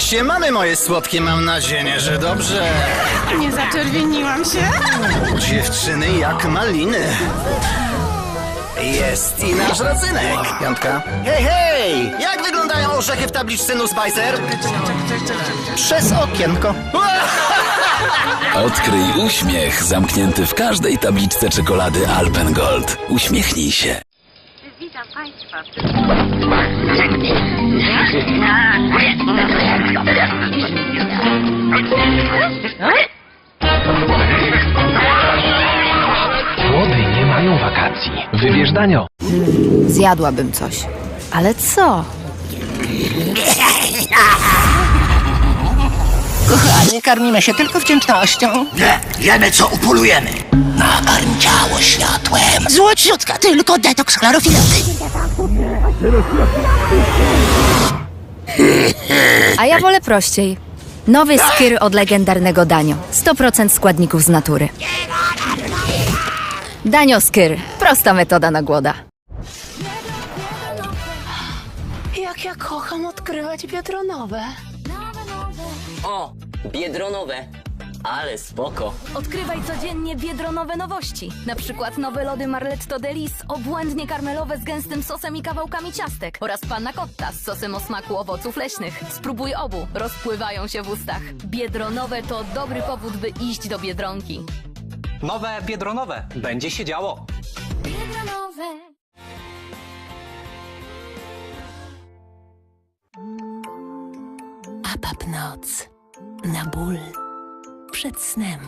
Jak się mamy, moje słodkie, mam nadzieję, że dobrze. Nie zaczerwieniłam się? Dziewczyny jak maliny. Jest i nasz rodzynek. Piątka. Hej, hej! Jak wyglądają orzechy w tabliczce Nuspicer? Przez okienko. Odkryj uśmiech zamknięty w każdej tabliczce czekolady Alpengold. Uśmiechnij się. Witam Państwa. Wybierz danio. Zjadłabym coś. Ale co? Kochanie, karmimy się tylko wdzięcznością. Nie, wiemy co upolujemy. Nakarm ciało światłem. Złociutka, tylko detoks chlorofilowy. A ja wolę prościej. Nowy skyr od legendarnego Danio. 100% składników z natury. Danio skyr. Prosta metoda na głoda. Jak ja kocham odkrywać biedronowe. O, biedronowe. Ale spoko. Odkrywaj codziennie biedronowe nowości. Na przykład nowe lody Marletto Delis, obłędnie karmelowe z gęstym sosem i kawałkami ciastek. Oraz panna cotta z sosem o smaku owoców leśnych. Spróbuj obu, rozpływają się w ustach. Biedronowe to dobry powód, by iść do Biedronki. Nowe Biedronowe. Będzie się działo. Apap noc. Na ból. Przed snem.